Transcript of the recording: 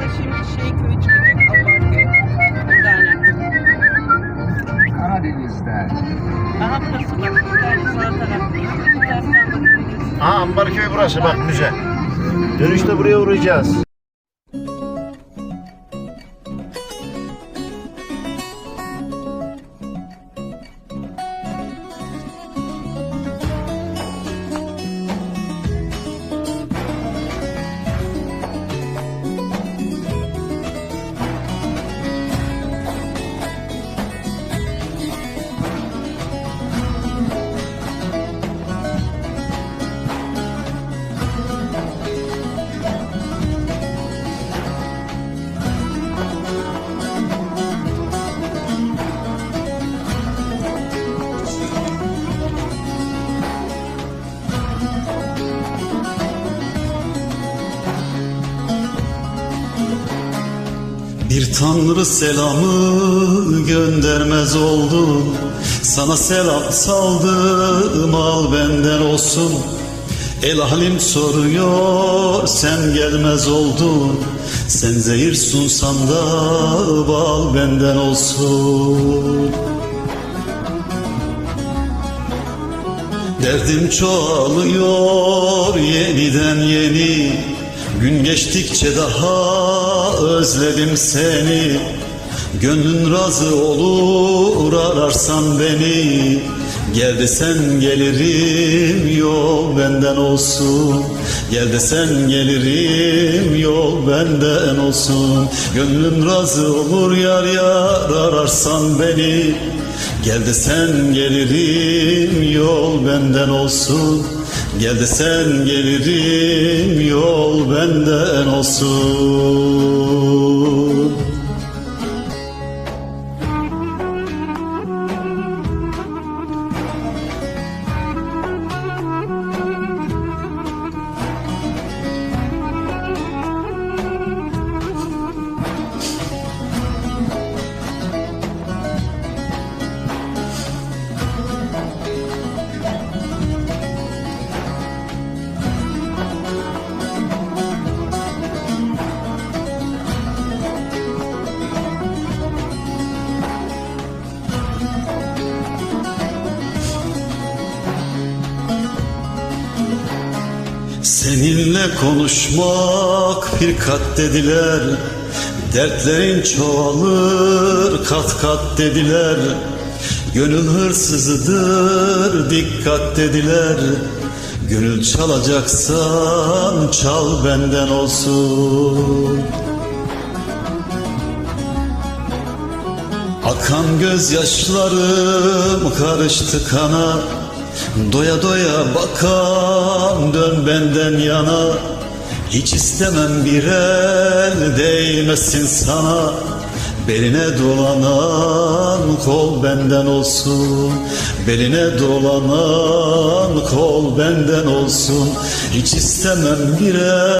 da şimdi şey köy çıkacak. Ambarköy. Bir tane. Karadeniz'den. Aha burası bak. Sağ bakıyoruz. Ha Ambarköy burası bak müze. Dönüşte buraya uğrayacağız. Bir tanrı selamı göndermez oldum Sana selam saldım al benden olsun. El halim soruyor sen gelmez oldun. Sen zehir sunsan da bal benden olsun. Derdim çoğalıyor yeniden yeni Gün geçtikçe daha özledim seni. Gönlün razı olur ararsan beni. Gel desen gelirim yol benden olsun. Gel desen gelirim yol benden olsun. Gönlün razı olur yar yar ararsan beni. Gel desen gelirim yol benden olsun Gel desen gelirim yol benden olsun Seninle konuşmak bir kat dediler. Dertlerin çoğalır kat kat dediler. Gönül hırsızıdır dikkat dediler. Gönül çalacaksan çal benden olsun. Akan gözyaşlarım karıştı kana Doya doya bakan dön benden yana. Hiç istemem bir el değmesin sana. Beline dolanan kol benden olsun. Beline dolanan kol benden olsun. Hiç istemem bir el